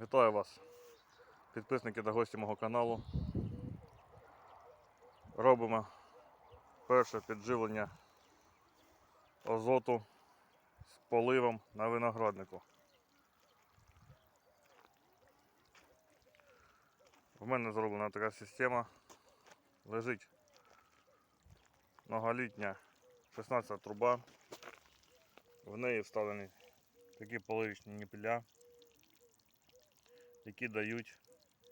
Вітаю вас, підписники та гості мого каналу. Робимо перше підживлення азоту з поливом на винограднику. В мене зроблена така система. Лежить многолітня 16 труба. В неї вставлені такі поливічні ніпіля які дають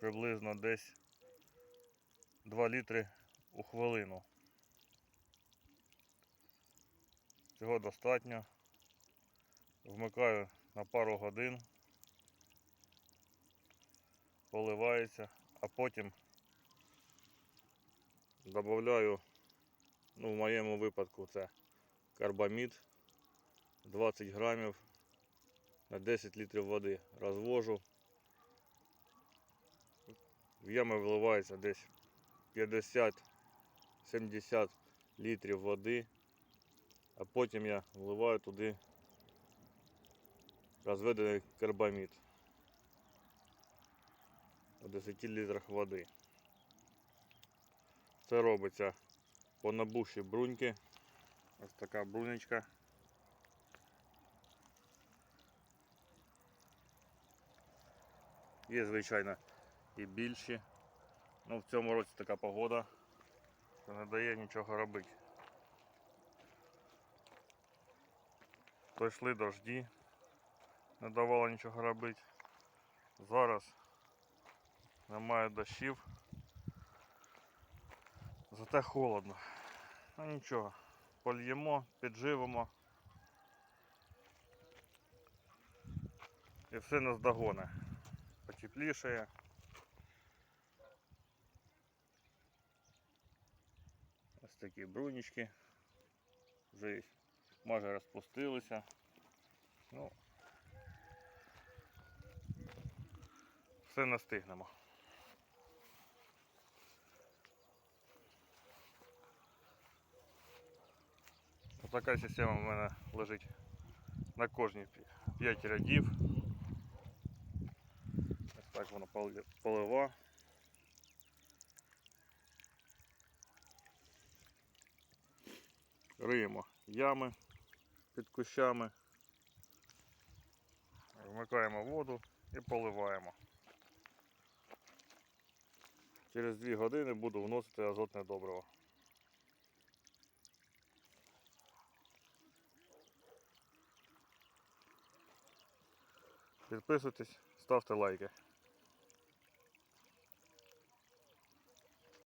приблизно десь 2 літри у хвилину. Цього достатньо. Вмикаю на пару годин, поливається, а потім додаю, ну в моєму випадку це карбамід 20 грамів на 10 літрів води розвожу. В ями виливається десь 50-70 літрів води, а потім я вливаю туди розведений карбамід у 10 літрах води. Це робиться по набухшій бруньки. Ось така брунечка. Є, звичайно, і більші. Ну, в цьому році така погода, що не дає нічого робити. Пройшли дожді, не давало нічого робити. Зараз немає дощів. Зате холодно. Ну нічого, польємо, підживимо. І все нас догоне. Потеплішає. Такі брунічки. Вже майже розпустилися. Ну, все настигнемо. Така система в мене лежить на кожній 5 рядів. Ось так воно поли- полива. Риємо ями під кущами, вмикаємо воду і поливаємо. Через 2 години буду вносити азотне добриво. Підписуйтесь, ставте лайки.